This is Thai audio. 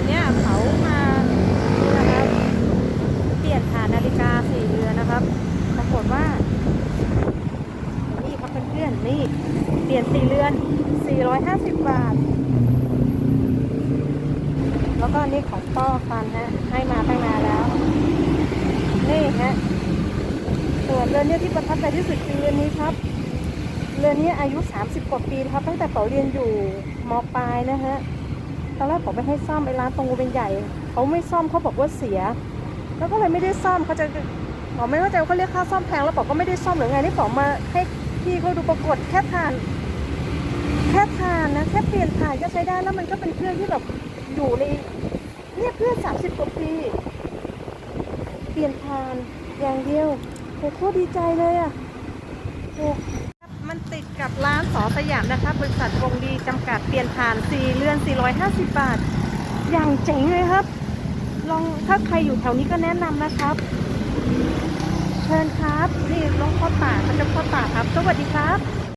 วันนี้เขามานี่นะครับ เปลี่ยนฐานนาฬิกาสี่เรือนนะครับ ปรากฏว่า นี่ครับเพื่อนๆนี่ เปลี่ยนสี่เรือน 450 บาท แล้วก็นี่ของป้อฟันฮะ ให้มาตั้งนานแล้ว นี่ฮะ ส่วนเรือนนี้ที่ประทับใจที่สุดคือเรือนนี้ครับเรือนนี้อายุ 30 กว่าปีครับ ตั้งแต่เป๋าเรียนอยู่มปลายนะฮะ ตอนแรกผมไปให้ซ่อมไอ้ร้านตรงเป็นใหญ่เขาไม่ซ่อมเขาบอกว่าเสีย แล้วก็เลยไม่ได้ซ่อมเขาจะผมไม่เข้าใจเขาเรียกค่าซ่อมแพงแล้วบอกก็ไม่ได้ซ่อมหรือไงนี่ผมมาให้พี่เขาดูปรากฏแค่ทาน แค่ทานนะแค่เปลี่ยนถ่านก็ใช้ได้แล้วมันก็เป็นเครื่องที่แบบอยู่ในเนี่ยเพื่อนสามสิบกว่าปีเปลี่ยนทานอย่างเดียวโอ้โหดีใจเลยอะ ร้านสอสยามนะคะบริษัทวงดีจำกัดเปลี่ยนผ่านสี่เลื่อน 450 บาท อย่างเจ๋งเลยครับ ลองถ้าใครอยู่แถวนี้ก็แนะนำนะครับ เชิญครับ นี่ลงข้อต่าเขาจะข้อต่าครับ สวัสดีครับ